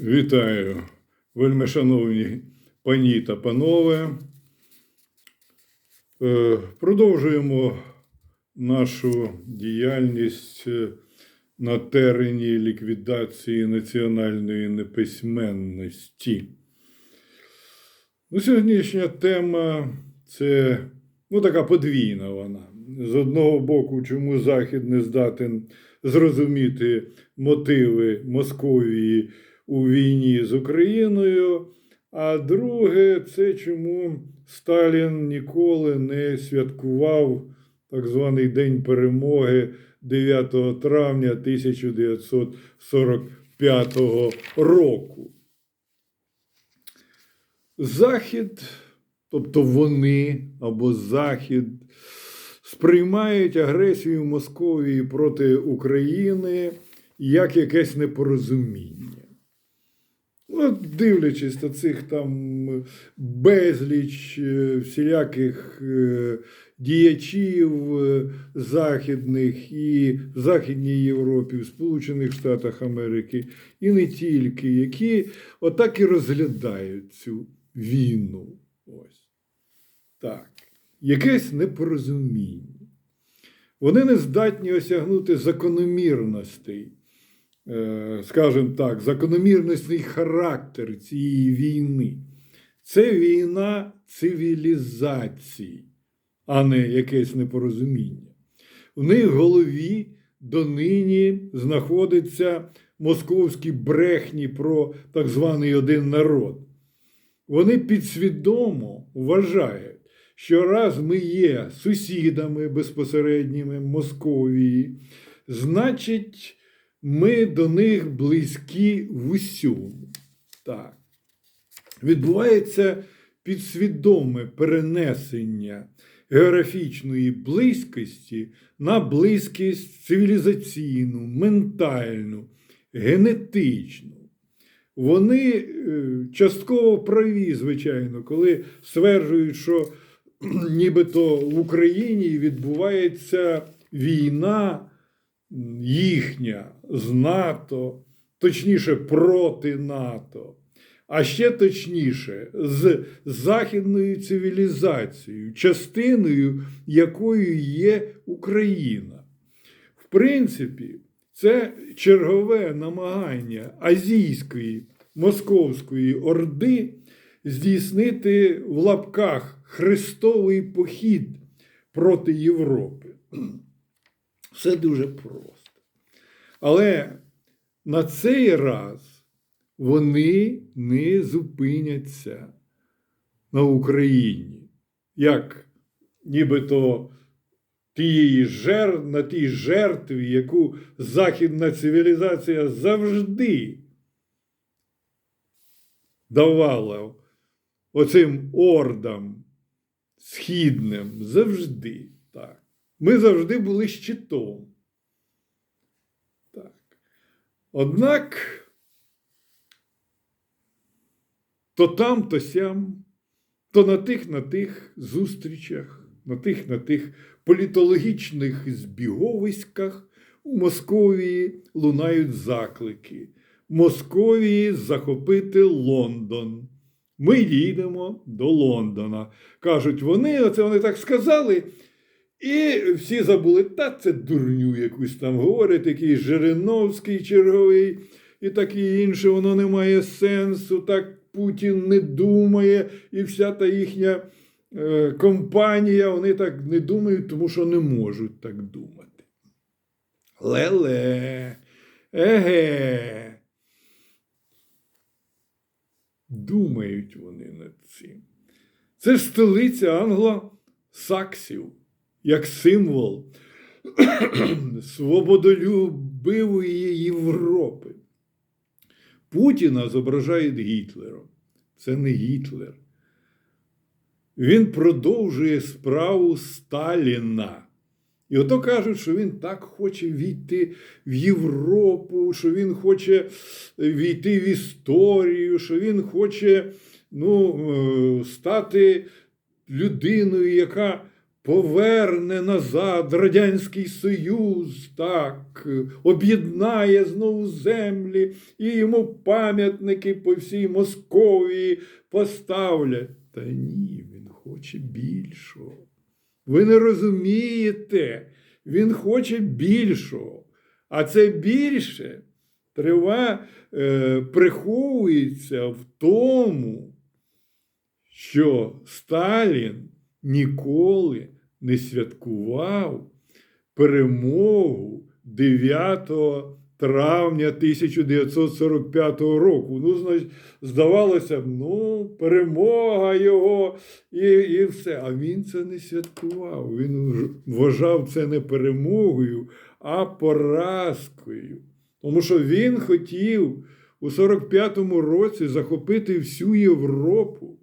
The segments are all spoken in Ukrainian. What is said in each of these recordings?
Вітаю, вельми шановні пані та панове. Е, Продовжуємо нашу діяльність е, на терені ліквідації національної неписьменності. Ну, сьогоднішня тема це ну, така подвійна вона. З одного боку, чому Захід не здатен зрозуміти мотиви Московії у війні з Україною. А друге, це чому Сталін ніколи не святкував так званий День перемоги 9 травня 1945 року. Захід, тобто вони або Захід, сприймають агресію Московії проти України як якесь непорозуміння. От, дивлячись на цих там безліч е, всіляких е, діячів е, західних і в Західній Європі, в Сполучених Штатах Америки, і не тільки, які отак і розглядають цю війну. Ось. Так. Якесь непорозуміння. Вони не здатні осягнути закономірностей е, скажімо так, закономірностний характер цієї війни. Це війна цивілізації, а не якесь непорозуміння. В них в голові донині знаходиться московські брехні про так званий один народ. Вони підсвідомо вважають, що раз ми є сусідами безпосередніми Московії, значить, ми до них близькі в усьому. Так. Відбувається підсвідоме перенесення географічної близькості на близькість цивілізаційну, ментальну, генетичну. Вони е, частково праві, звичайно, коли стверджують, що нібито в Україні відбувається війна їхня з НАТО, точніше, проти НАТО, а ще точніше, з західною цивілізацією, частиною якою є Україна. В принципі, це чергове намагання азійської московської орди здійснити в лапках хрестовий похід проти Європи. Все дуже просто. Але на цей раз вони не зупиняться на Україні, як нібито тієї жер, на тій жертві, яку західна цивілізація завжди давала оцим ордам східним. Завжди так. Ми завжди були щитом. Так. Однак то там, то сям, то на тих, на тих зустрічах, на тих, на тих політологічних збіговиськах у Московії лунають заклики. Московії захопити Лондон. Ми їдемо до Лондона. Кажуть, вони, оце вони так сказали. І всі забули, та це дурню якусь там говорить, якийсь Жириновський черговий і таке інше, воно не має сенсу, так Путін не думає, і вся та їхня е, компанія, вони так не думають, тому що не можуть так думати. Леле, еге. Думають вони над цим. Це ж столиця англосаксів як символ свободолюбивої Європи. Путіна зображають Гітлером. Це не Гітлер. Він продовжує справу Сталіна. І ото кажуть, що він так хоче війти в Європу, що він хоче війти в історію, що він хоче ну, е, стати людиною, яка поверне назад Радянський Союз, так, об'єднає знову землі і йому пам'ятники по всій Московії поставлять. Та ні, він хоче більшого. Ви не розумієте, він хоче більшого. А це більше трива, е, приховується в тому, що Сталін ніколи не святкував перемогу 9 травня 1945 року. Ну, значить, здавалося б, ну, перемога його і, і все. А він це не святкував. Він вважав це не перемогою, а поразкою. Тому що він хотів у 45-му році захопити всю Європу,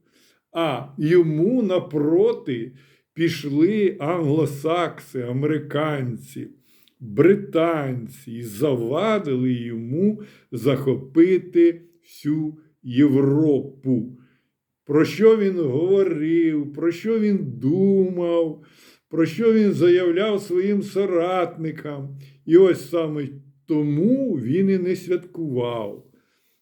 а йому напроти пішли англосакси, американці, британці і завадили йому захопити всю Європу. Про що він говорив, про що він думав, про що він заявляв своїм соратникам. І ось саме тому він і не святкував.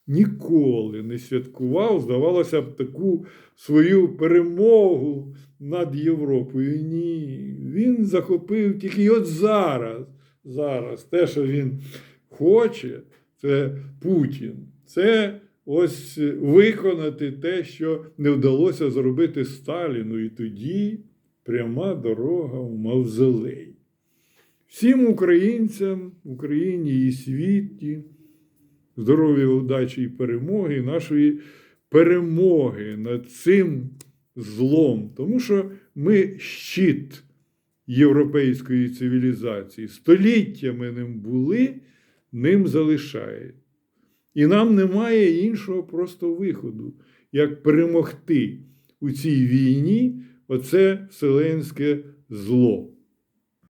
Ніколи не святкував, здавалося б, таку свою перемогу над Європою. Ні, він захопив тільки от зараз. Зараз те, що він хоче, це Путін. Це ось виконати те, що не вдалося зробити Сталіну. І тоді пряма дорога в Мавзолей. Всім українцям, Україні і світі, здоров'я, удачі і перемоги, нашої перемоги над цим злом. Тому що ми щит європейської цивілізації. Століттями ним були, ним залишають. І нам немає іншого просто виходу, як перемогти у цій війні оце вселенське зло.